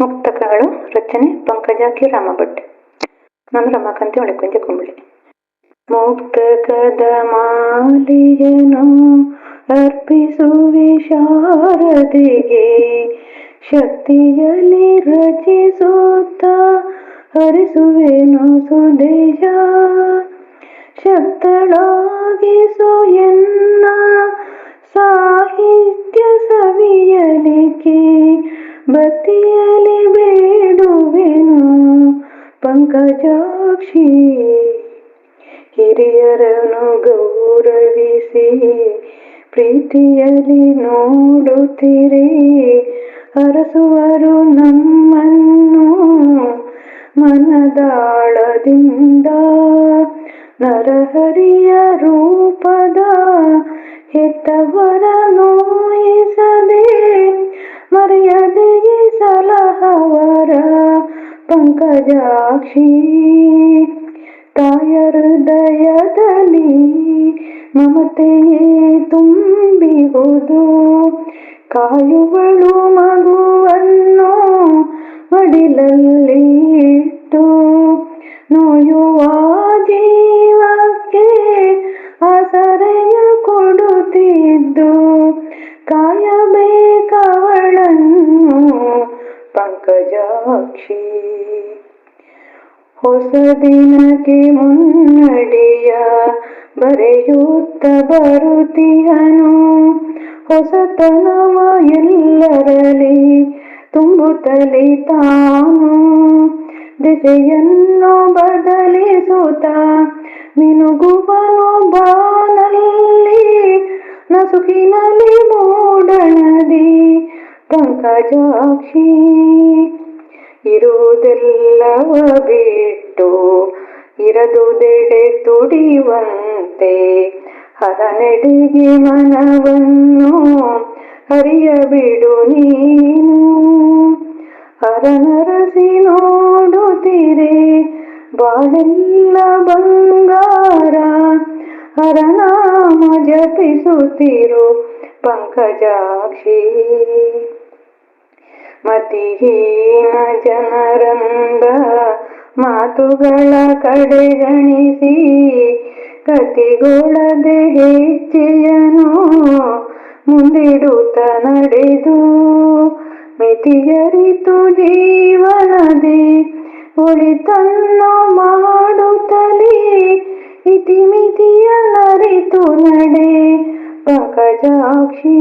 ಮುಕ್ತಕಗಳು, ರಚನೆ ಪಂಕಜಾಕಿ ರಾಮಭಟ್ ನಾನು ರಮಾಕಾಂತಿ ಒಳಕುಂಜೆ ಕುಂಬಳಿ. ಮುಕ್ತಕದ ಮಾಲಿಯನು ಅರ್ಪಿಸುವೆ ಶಾರದೆಗೆ ಶಕ್ತಿಯಲ್ಲಿ ರಚಿಸುತ್ತ ಹರಿಸುವೆನು ಸುದೇಶ. ಶಕ್ತಳಾಗಿಸು ಪಂಕಜಾಕ್ಷಿ ಹಿರಿಯರನ್ನು ಗೌರವಿಸಿ ಪ್ರೀತಿಯಲ್ಲಿ ನೋಡುತ್ತೀರಿ. ಅರಸುವರು ನಮ್ಮನ್ನು ಮನದಾಳದಿಂದ ನರಹರಿಯ ರೂಪದ ಹೆತ್ತವರ ನೋಯಿಸದೆ ಮರೆಯದೆಯೇ ಪಂಕಜಾಕ್ಷಿ ತಾಯ ಹೃದಯದಲ್ಲಿ ಮಮತೆಯೇ ತುಂಬಿಹುದು ಕಾಯುವಳು ಮಗುವನ್ನು ಮಡಿಲಲ್ಲಿ ಇಟ್ಟು ನೋಯುವ ಜೀವಕ್ಕೆ ಆಸರೆಯ ಕೊಡುತ್ತಿದ್ದು, ಕಾಯಬೇಕವಳನ್ನು ಪಂಕಜಾಕ್ಷಿ. ಹೊಸ ದಿನಕ್ಕೆ ಮುನ್ನಡಿಯ ಬರೆಯುತ್ತ ಬರುತ್ತಿಯನು ಹೊಸತನವ ಎಲ್ಲರಲ್ಲಿ ತುಂಬುತ್ತಲೇ ತಾನು. ದಿಸೆಯನ್ನು ಬದಲಿಸುತ್ತ ಮಿನುಗುವನು ಬಾನಲ್ಲಿ, ನಸುಕಿನಲ್ಲಿ ಮೂಡಣದಿ ಪಂಕಜಾಕ್ಷಿ. ಇರುವುದೆಲ್ಲವ ಬಿಟ್ಟು ಇರದುದೆಡೆ ತುಡಿಯುವಂತೆ ಹರನೆಡೆಗೆ ಮನವನ್ನು ಹರಿಯಬಿಡು ನೀನು. ಹರನರಸಿ ನೋಡುತ್ತೀರಿ ಬಾಳೆಲ್ಲ ಬಂಗಾರ ಹರನಾಮ ಜಪಿಸುತ್ತಿರು ಪಂಕಜಾಕ್ಷಿ. ಮತಿಹೀನ ಜನರಂದ ಮಾತುಗಳ ಕಡೆಗಣಿಸಿ ಕತಿಗೊಳದೆ ಹೆಚ್ಚೆಯನು ಮುಂದಿಡುತ್ತ ನಡೆದು ಮಿತಿಯರಿತು ಜೀವನದಿ ಒಳಿತನ್ನು ಮಾಡುತ್ತಲೇ ಇತಿಮಿತಿಯ ನರಿತು ನಡೆ ಪಂಕಜಾಕ್ಷಿ